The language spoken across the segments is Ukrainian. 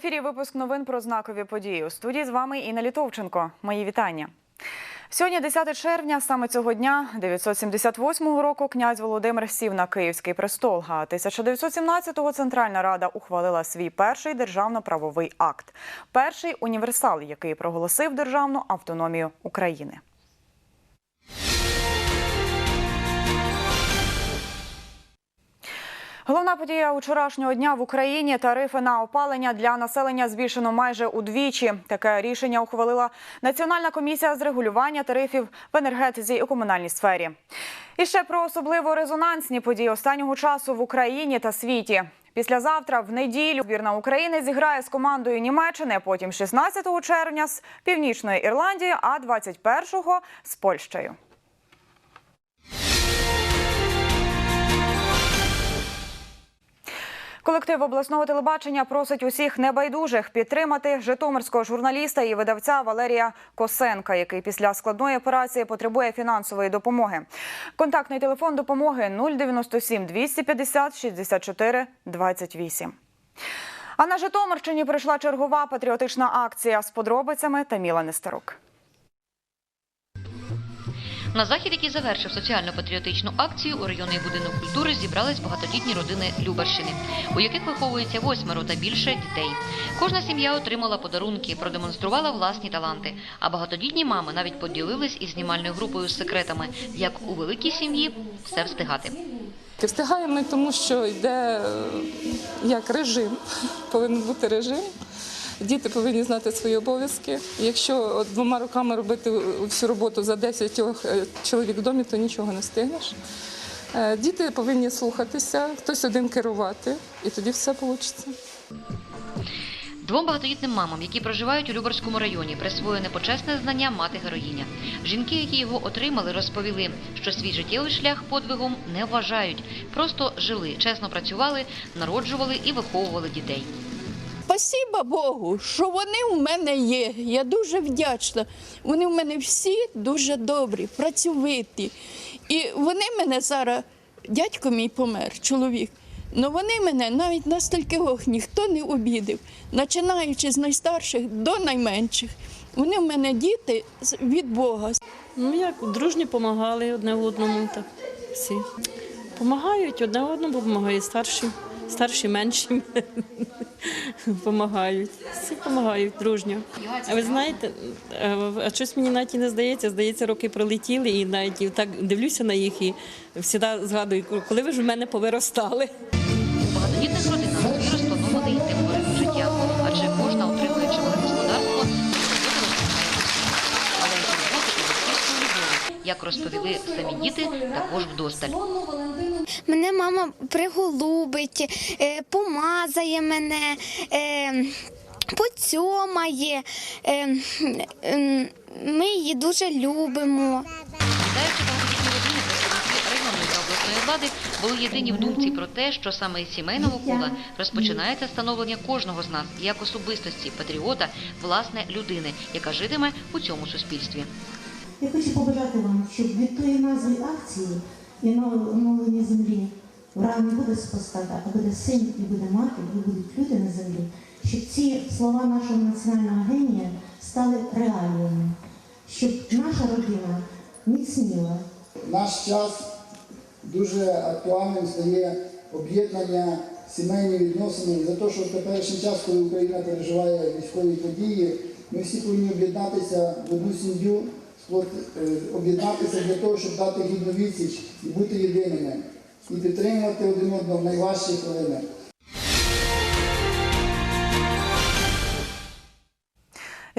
Ефірі випуск новин про знакові події. У студії з вами Інна Літовченко. Мої вітання. Сьогодні, 10 червня, саме цього дня, 978 року, князь Володимир сів на Київський престол. А 1917-го Центральна Рада ухвалила свій перший державно-правовий акт, перший універсал, який проголосив державну автономію України. Головна подія вчорашнього дня в Україні тарифи на опалення для населення збільшено майже удвічі. Таке рішення ухвалила Національна комісія з регулювання тарифів в енергетиці і комунальній сфері. І ще про особливо резонансні події останнього часу в Україні та світі. Післязавтра, в неділю, збірна України зіграє з командою Німеччини. Потім 16 червня з Північної Ірландії, а 21-го з Польщею. Колектив обласного телебачення просить усіх небайдужих підтримати житомирського журналіста і видавця Валерія Косенка, який після складної операції потребує фінансової допомоги. Контактний телефон допомоги 097 250 64 28. А на Житомирщині прийшла чергова патріотична акція з подробицями Таміла Нестерук. На захід, який завершив соціально-патріотичну акцію, у районний будинок культури зібрались багатодітні родини Любарщини, у яких виховується восьмеро та більше дітей. Кожна сім'я отримала подарунки, продемонструвала власні таланти. А багатодітні мами навіть поділились із знімальною групою з секретами, як у великій сім'ї все встигати. Встигаємо ми тому, що йде е, як режим, повинен бути режим. Діти повинні знати свої обов'язки. Якщо двома руками робити всю роботу за 10 е, чоловік в домі, то нічого не встигнеш. Е, Діти повинні слухатися, хтось один керувати, і тоді все вийде. Двом багатодітним мамам, які проживають у Любарському районі, присвоєне почесне знання мати героїня. Жінки, які його отримали, розповіли, що свій життєвий шлях подвигом не вважають, просто жили, чесно працювали, народжували і виховували дітей. Спасіба Богу, що вони у мене є. Я дуже вдячна. Вони в мене всі дуже добрі, працьовиті. І вони мене зараз, дядько мій помер, чоловік. але вони мене навіть на стількох ніхто не обідав, починаючи з найстарших до найменших. Вони в мене діти від Бога. Ну як дружні допомагали одне одному, так всі. Помагають одне одному, допомагають старші, старші менші допомагають. Всі допомагають дружньо. А ви знаєте, е, щось мені навіть і не здається. Здається, роки пролетіли, і навіть так дивлюся на їх і завжди згадую, коли ви ж в мене повиростали. Багато багатодітних Як розповіли самі діти, також вдосталь. Мене мама приголубить, е, помазає мене, е, поцьомає. Е, Ми її дуже любимо. Вітаючи багатодітні родини, представники районної та обласної влади були єдині в думці про те, що саме із сімейного кола розпочинається становлення кожного з нас як особистості, патріота, власне, людини, яка житиме у цьому суспільстві. Я хочу побажати вам, щоб від тої назви акції і нов- оновлення землі Ура не буде спостата, а буде син і буде мати, і будуть люди на землі, щоб ці слова нашого національного генія стали реаліями, щоб наша родина міцніла, наш час дуже актуальним стає об'єднання сімейні відносини. За те, що в теперішній час, коли Україна переживає військові події, ми всі повинні об'єднатися в одну сім'ю, сплот- е, об'єднатися для того, щоб дати гідну відсіч і бути єдиними, і підтримувати один одного в найважчі хвилини.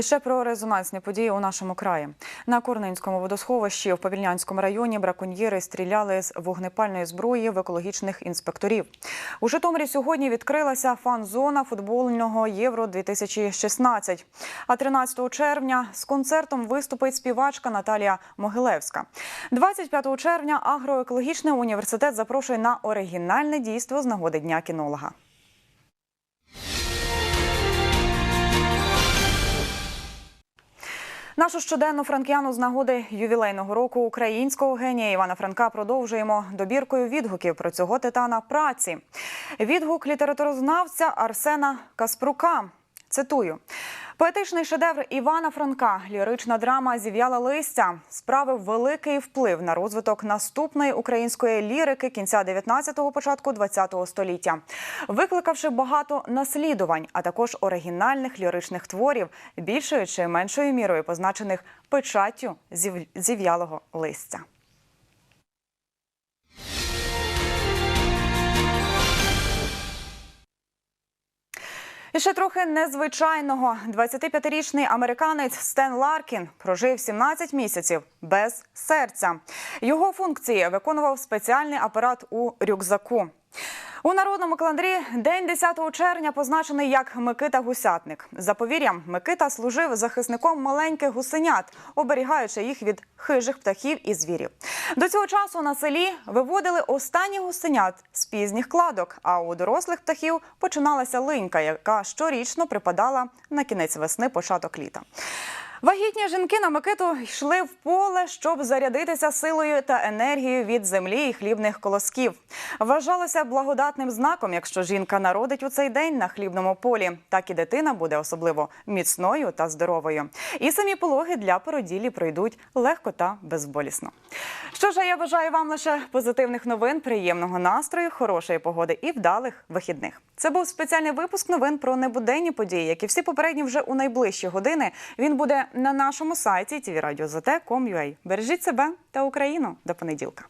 І ще про резонансні події у нашому краї. На Корнинському водосховищі в Павільнянському районі браконьєри стріляли з вогнепальної зброї в екологічних інспекторів. У Житомирі сьогодні відкрилася фан-зона футбольного Євро 2016. А 13 червня з концертом виступить співачка Наталія Могилевська. 25 червня агроекологічний університет запрошує на оригінальне дійство з нагоди Дня кінолога. Нашу щоденну франкіану з нагоди ювілейного року українського генія Івана Франка продовжуємо добіркою відгуків про цього титана праці. Відгук літературознавця Арсена Каспрука. Цитую. Поетичний шедевр Івана Франка, лірична драма Зів'яла листя. Справив великий вплив на розвиток наступної української лірики кінця 19-го, початку 20-го століття, викликавши багато наслідувань, а також оригінальних ліричних творів, більшою чи меншою мірою позначених печаттю зів- зів'ялого листя. І ще трохи незвичайного. 25-річний американець Стен Ларкін прожив 17 місяців без серця. Його функції виконував спеціальний апарат у рюкзаку. У народному календарі день 10 червня позначений як Микита Гусятник. За повір'ям, Микита служив захисником маленьких гусенят, оберігаючи їх від хижих птахів і звірів. До цього часу на селі виводили останні гусенят з пізніх кладок, а у дорослих птахів починалася линька, яка щорічно припадала на кінець весни, початок літа. Вагітні жінки на Микиту йшли в поле, щоб зарядитися силою та енергією від землі і хлібних колосків. Вважалося благодатним знаком, якщо жінка народить у цей день на хлібному полі, так і дитина буде особливо міцною та здоровою. І самі пологи для породілі пройдуть легко та безболісно. Що ж, я бажаю вам лише позитивних новин, приємного настрою, хорошої погоди і вдалих вихідних. Це був спеціальний випуск новин про небуденні події, як і всі попередні вже у найближчі години. Він буде на нашому сайті tvradio.zt.com.ua. Бережіть себе та Україну до понеділка.